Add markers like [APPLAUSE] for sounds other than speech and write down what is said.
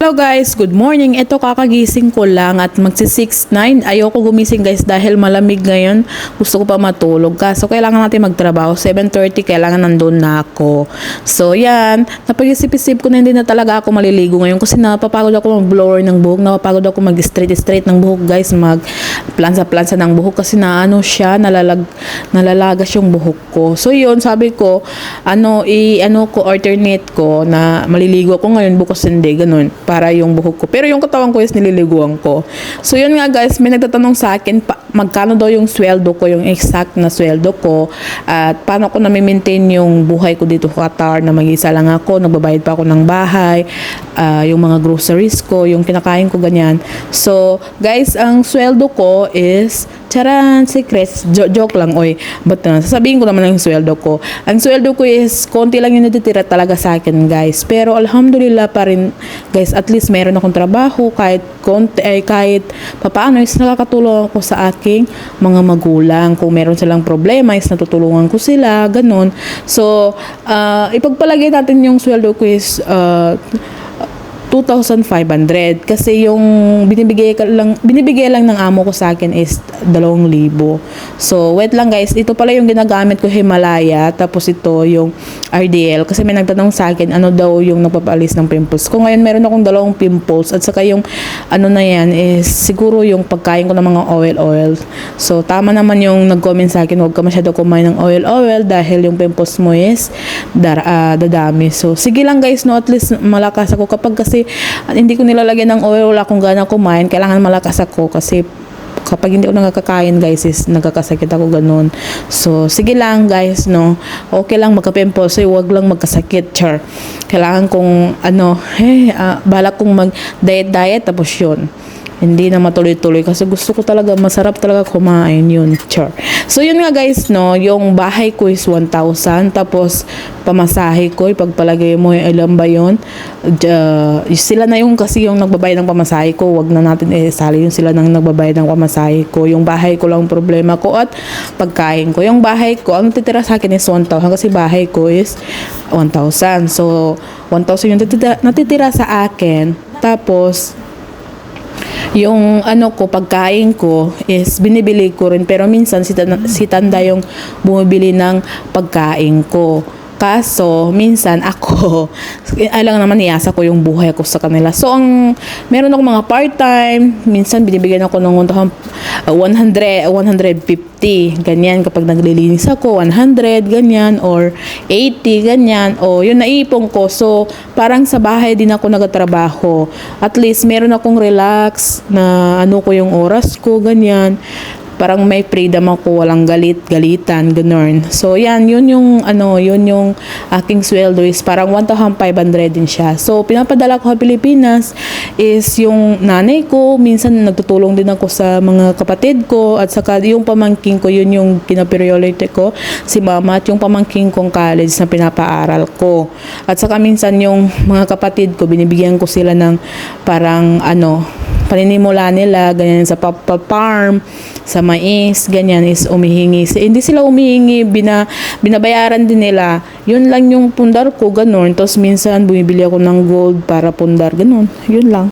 Hello guys, good morning. Ito kakagising ko lang at magsi 6-9. Ayoko gumising guys dahil malamig ngayon. Gusto ko pa matulog. Kaso kailangan natin magtrabaho. 7.30 kailangan nandun na ako. So yan, napag-isip-isip ko na hindi na talaga ako maliligo ngayon kasi napapagod ako mag-blower ng buhok. Napapagod ako mag-straight-straight ng buhok guys. Mag plansa-plansa ng buhok kasi na ano siya, nalalag, nalalagas yung buhok ko. So yun, sabi ko, ano, i, ano ko, alternate ko na maliligo ako ngayon, bukas hindi, ganun para yung buhok ko. Pero yung katawan ko is nililiguan ko. So yun nga guys, may nagtatanong sa akin pa, magkano daw yung sweldo ko, yung exact na sweldo ko at paano ko na-maintain yung buhay ko dito sa Qatar na mag-isa lang ako, nagbabayad pa ako ng bahay, ah, yung mga groceries ko, yung kinakain ko ganyan. So guys, ang sweldo ko is Charan, secrets. Jo- joke lang, oy. But uh, sasabihin ko naman ang sweldo ko. Ang sweldo ko is, konti lang yung natitira talaga sa akin, guys. Pero alhamdulillah pa rin, guys, at least meron akong trabaho, kahit konti, ay kahit papaano is nakakatulong ako sa aking mga magulang. Kung meron silang problema is natutulungan ko sila, ganun. So, uh, ipagpalagay natin yung sweldo ko is, uh, 2,500 kasi yung binibigay ka lang binibigay lang ng amo ko sa akin is 2,000. So, wait lang guys, ito pala yung ginagamit ko Himalaya tapos ito yung RDL kasi may nagtanong sa akin ano daw yung napapalis ng pimples. Kung ngayon meron akong dalawang pimples at saka yung ano na yan is siguro yung pagkain ko ng mga oil oil. So, tama naman yung nag-comment sa akin, huwag ka masyado kumain ng oil oil dahil yung pimples mo is dar, ah, dadami. So, sige lang guys, no, at least malakas ako kapag kasi hindi ko nilalagyan ng oil, wala akong gana kumain, kailangan malakas ako kasi kapag hindi ako nakakakain guys is nagkakasakit ako ganun. So, sige lang guys, no. Okay lang magka-pimples, so wag lang magkasakit, char. Kailangan kong ano, [LAUGHS] eh, ah, balak kong mag-diet-diet tapos yun hindi na matuloy-tuloy kasi gusto ko talaga masarap talaga kumain yun char. So yun nga guys no yung bahay ko is 1,000 tapos pamasahe ko ipagpalagay mo yung ilan ba yun? Ja- sila na yung kasi yung nagbabayad ng pamasahe ko wag na natin isali yung sila nang nagbabayad ng pamasahe ko. Yung bahay ko lang problema ko at pagkain ko. Yung bahay ko ang titira sa akin is 1,000 kasi bahay ko is 1,000 so 1,000 yung natitira, natitira sa akin tapos yung ano ko, pagkain ko is binibili ko rin. Pero minsan si, si Tanda yung bumibili ng pagkain ko. Kaso, minsan ako, [LAUGHS] alang naman iasa ko yung buhay ko sa kanila. So, ang, meron ako mga part-time, minsan binibigyan ako ng uh, 100, 150, ganyan. Kapag naglilinis ako, 100, ganyan, or 80, ganyan. O, yun naipon ko. So, parang sa bahay din ako nagatrabaho. At least, meron akong relax na ano ko yung oras ko, ganyan parang may freedom ako, walang galit, galitan, ganun. So, yan, yun yung, ano, yun yung aking sweldo is parang 1,500 din siya. So, pinapadala ko sa Pilipinas is yung nanay ko, minsan nagtutulong din ako sa mga kapatid ko, at saka yung pamangking ko, yun yung kinapriority ko, si mama, at yung pamangking kong college na pinapaaral ko. At saka minsan yung mga kapatid ko, binibigyan ko sila ng parang, ano, paninimula nila, ganyan sa pa- pa- farm, sa mais, ganyan is umihingi. Si- Hindi sila umihingi, bina, binabayaran din nila. Yun lang yung pundar ko, ganun. Tapos minsan bumibili ako ng gold para pundar, ganun. Yun lang.